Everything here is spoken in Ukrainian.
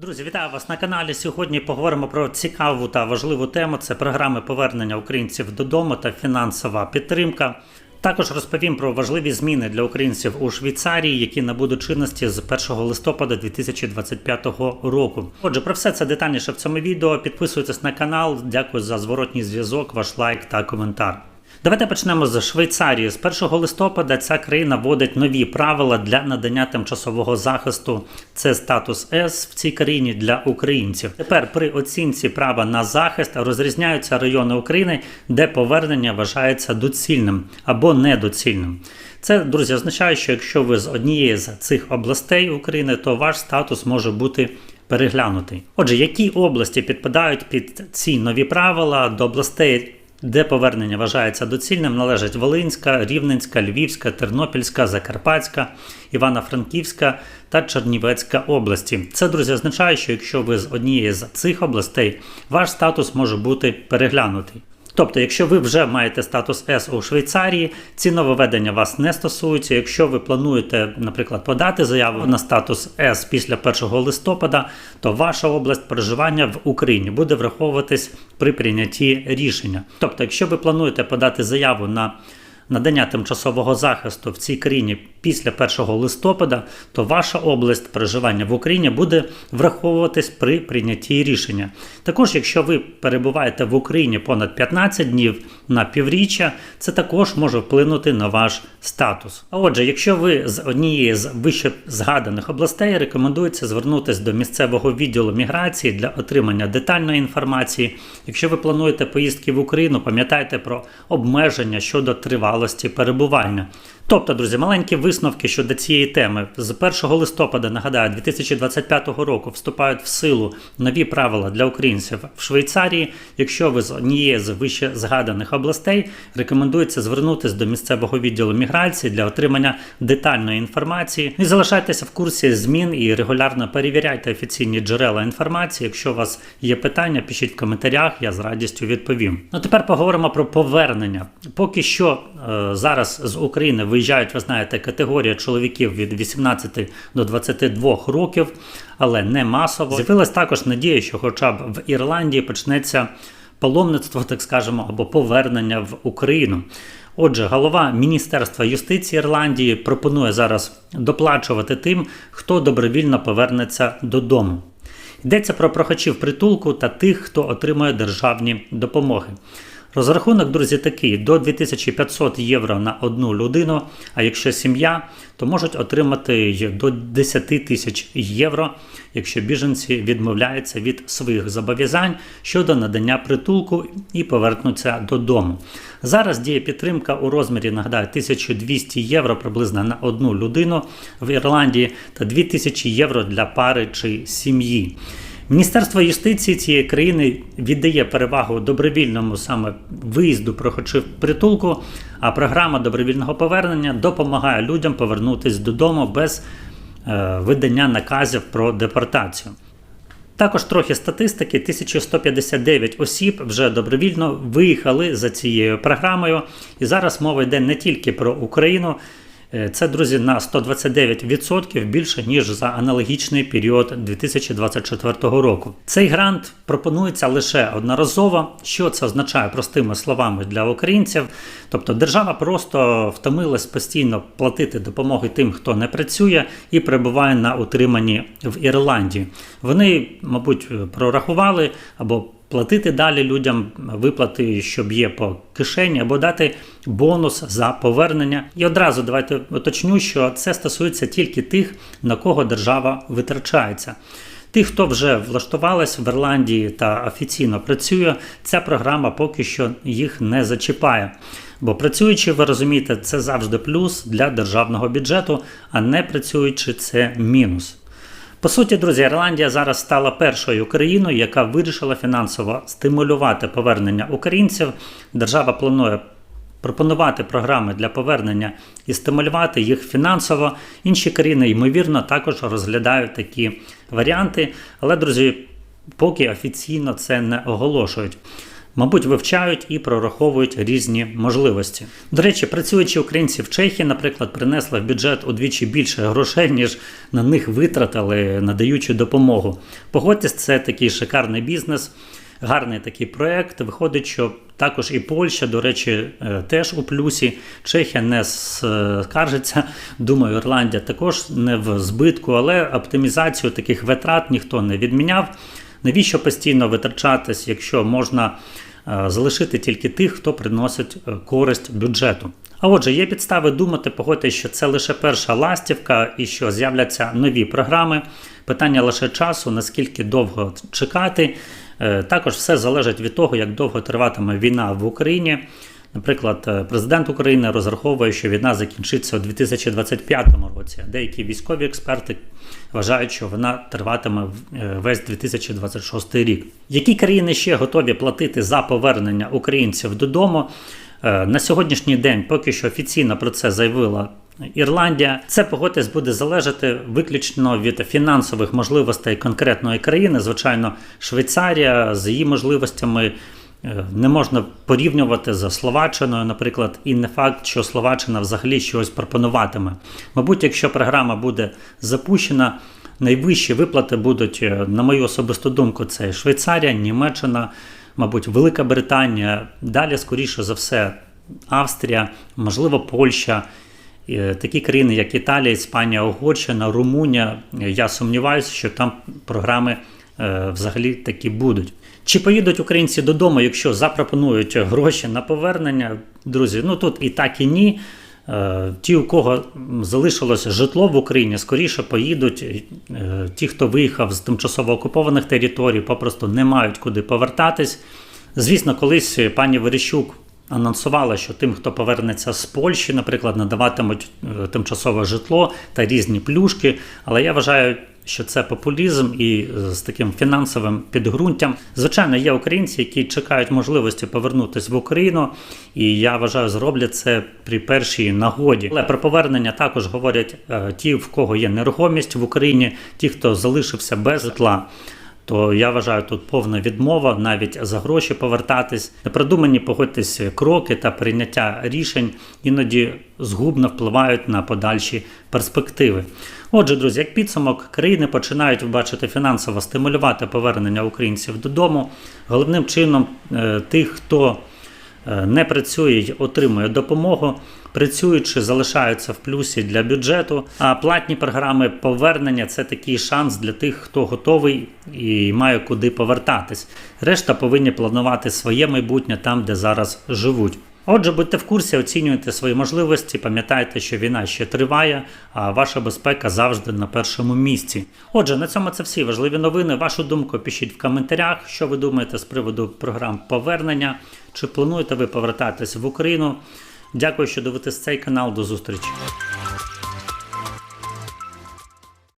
Друзі, вітаю вас на каналі. Сьогодні поговоримо про цікаву та важливу тему. Це програми повернення українців додому та фінансова підтримка. Також розповім про важливі зміни для українців у Швейцарії, які набудуть чинності з 1 листопада 2025 року. Отже, про все це детальніше в цьому відео. Підписуйтесь на канал. Дякую за зворотній зв'язок, ваш лайк та коментар. Давайте почнемо з Швейцарії. З 1 листопада ця країна вводить нові правила для надання тимчасового захисту. Це статус С в цій країні для українців. Тепер при оцінці права на захист розрізняються райони України, де повернення вважається доцільним або недоцільним. Це, друзі, означає, що якщо ви з однієї з цих областей України, то ваш статус може бути переглянутий. Отже, які області підпадають під ці нові правила до областей? Де повернення вважається доцільним, належать Волинська, Рівненська, Львівська, Тернопільська, Закарпатська, Івано-Франківська та Чернівецька області. Це, друзі, означає, що якщо ви з однієї з цих областей, ваш статус може бути переглянутий. Тобто, якщо ви вже маєте статус С у Швейцарії, ці нововведення вас не стосуються. Якщо ви плануєте, наприклад, подати заяву на статус С після 1 листопада, то ваша область проживання в Україні буде враховуватись при прийнятті рішення. Тобто, якщо ви плануєте подати заяву на надання тимчасового захисту в цій країні після 1 листопада, то ваша область проживання в Україні буде враховуватись при прийнятті рішення. Також, якщо ви перебуваєте в Україні понад 15 днів на півріччя, це також може вплинути на ваш статус. А отже, якщо ви з однієї з вище згаданих областей, рекомендується звернутися до місцевого відділу міграції для отримання детальної інформації. Якщо ви плануєте поїздки в Україну, пам'ятайте про обмеження щодо тривалості перебування. Тобто, друзі, маленькі висновки щодо цієї теми. З 1 листопада, нагадаю, 2025 року вступають в силу нові правила для українців в Швейцарії. Якщо ви з однієї з вище згаданих областей, рекомендується звернутися до місцевого відділу міграції для отримання детальної інформації. І залишайтеся в курсі змін і регулярно перевіряйте офіційні джерела інформації. Якщо у вас є питання, пишіть в коментарях, я з радістю відповім. Ну тепер поговоримо про повернення. Поки що е, зараз з України виїжджають, ви знаєте, категорія чоловіків від 18 до 22 років, але не масово. З'явилась також надія, що хоча б в Ірландії почнеться паломництво, так скажемо, або повернення в Україну. Отже, голова Міністерства юстиції Ірландії пропонує зараз доплачувати тим, хто добровільно повернеться додому. Йдеться про прохачів притулку та тих, хто отримує державні допомоги. Розрахунок, друзі, такий: до 2500 євро на одну людину. А якщо сім'я, то можуть отримати до 10 тисяч євро, якщо біженці відмовляються від своїх зобов'язань щодо надання притулку і повернуться додому. Зараз діє підтримка у розмірі, нагадаю, 1200 євро приблизно на одну людину в Ірландії та 2000 євро для пари чи сім'ї. Міністерство юстиції цієї країни віддає перевагу добровільному саме виїзду прохочів притулку, а програма добровільного повернення допомагає людям повернутися додому без е, видання наказів про депортацію. Також трохи статистики: 1159 осіб вже добровільно виїхали за цією програмою, і зараз мова йде не тільки про Україну. Е, Це, друзі, на 129% більше, ніж за аналогічний період 2024 року. Цей грант пропонується лише одноразово. Що це означає простими словами для українців? Тобто держава просто втомилась постійно платити допомоги тим, хто не працює і перебуває на утриманні в Ірландії. Вони, мабуть, прорахували або платити далі людям виплати, щоб є по кишені, або дати бонус за повернення. І одразу давайте уточню, що це стосується тільки тих, на кого держава витрачається. Тих, хто вже влаштувалась в Ірландії та офіційно працює, ця програма поки що їх не зачіпає. Бо працюючи, ви розумієте, це завжди плюс для державного бюджету, а не працюючи, це мінус. По суті, друзі, Ірландія зараз стала першою країною, яка вирішила фінансово стимулювати повернення українців. Держава планує пропонувати програми для повернення і стимулювати їх фінансово. Інші країни, ймовірно, також розглядають такі варіанти. Але, друзі, поки офіційно це не оголошують. Мабуть, вивчають і прораховують різні можливості. До речі, працюючі українці в Чехії, наприклад, принесли в бюджет удвічі більше грошей, ніж на них витратили, надаючи допомогу. Погодьтесь, це такий шикарний бізнес, гарний такий проект. Виходить, що також і Польща, до речі, е, теж у плюсі. Чехія не скаржиться. Думаю, Ірландія також не в збитку, але оптимізацію таких витрат ніхто не відміняв. Навіщо постійно витрачатись, якщо можна е, залишити тільки тих, хто приносить е, користь бюджету? А отже, є підстави думати, погодьте, що це лише перша ластівка і що з'являться нові програми. Питання лише часу, наскільки довго чекати. Е, Також все залежить від того, як довго триватиме війна в Україні. Наприклад, е, президент України розраховує, що війна закінчиться у 2025 році. Деякі військові експерти вважають, що вона триватиме е, весь 2026 рік. Які країни ще готові платити за повернення українців додому? Е, На сьогоднішній день поки що офіційно про це заявила Ірландія. Це погодьтесь буде залежати виключно від фінансових можливостей конкретної країни. Звичайно, Швейцарія з її можливостями не можна порівнювати за Словаччиною, наприклад, і не факт, що Словаччина взагалі щось пропонуватиме. Мабуть, якщо програма буде запущена. Найвищі виплати будуть, е, на мою особисту думку, це Швейцарія, Німеччина, мабуть, Велика Британія. Далі, скоріше за все, Австрія, можливо, Польща. Е, Такі країни, як Італія, Іспанія, Угорщина, Румунія. е, Я сумніваюся, що там програми е, взагалі такі будуть. Чи поїдуть українці додому, якщо запропонують гроші на повернення? Друзі, ну тут і так, і ні. Е, Ті, у кого залишилося житло в Україні, скоріше поїдуть. Е, Ті, хто виїхав з тимчасово окупованих територій, попросту не мають куди повертатись. Звісно, колись пані Верещук анонсувала, що тим, хто повернеться з Польщі, наприклад, надаватимуть е, тимчасове житло та різні плюшки. Але я вважаю, що це популізм і е, з таким фінансовим підґрунтям. Звичайно, є українці, які чекають можливості повернутися в Україну, і я вважаю, зроблять це при першій нагоді. Але про повернення також говорять е, ті, в кого є нерухомість в Україні, ті, хто залишився без житла то я вважаю тут повна відмова навіть за гроші повертатись. Непродумані погодьтесь кроки та прийняття рішень іноді згубно впливають на подальші перспективи. Отже, друзі, як підсумок, країни починають бачити фінансово стимулювати повернення українців додому. Головним чином е, тих, хто не працює отримує допомогу. Працюючи, залишаються в плюсі для бюджету. А платні програми повернення це такий шанс для тих, хто готовий і має куди повертатись. Решта повинні планувати своє майбутнє там, де зараз живуть. Отже, будьте в курсі, оцінюйте свої можливості, пам'ятайте, що війна ще триває, а ваша безпека завжди на першому місці. Отже, на цьому це всі важливі новини. Вашу думку пишіть в коментарях, що ви думаєте з приводу програм повернення, чи плануєте ви повертатись в Україну. Дякую, що дивитесь цей канал. До зустрічі.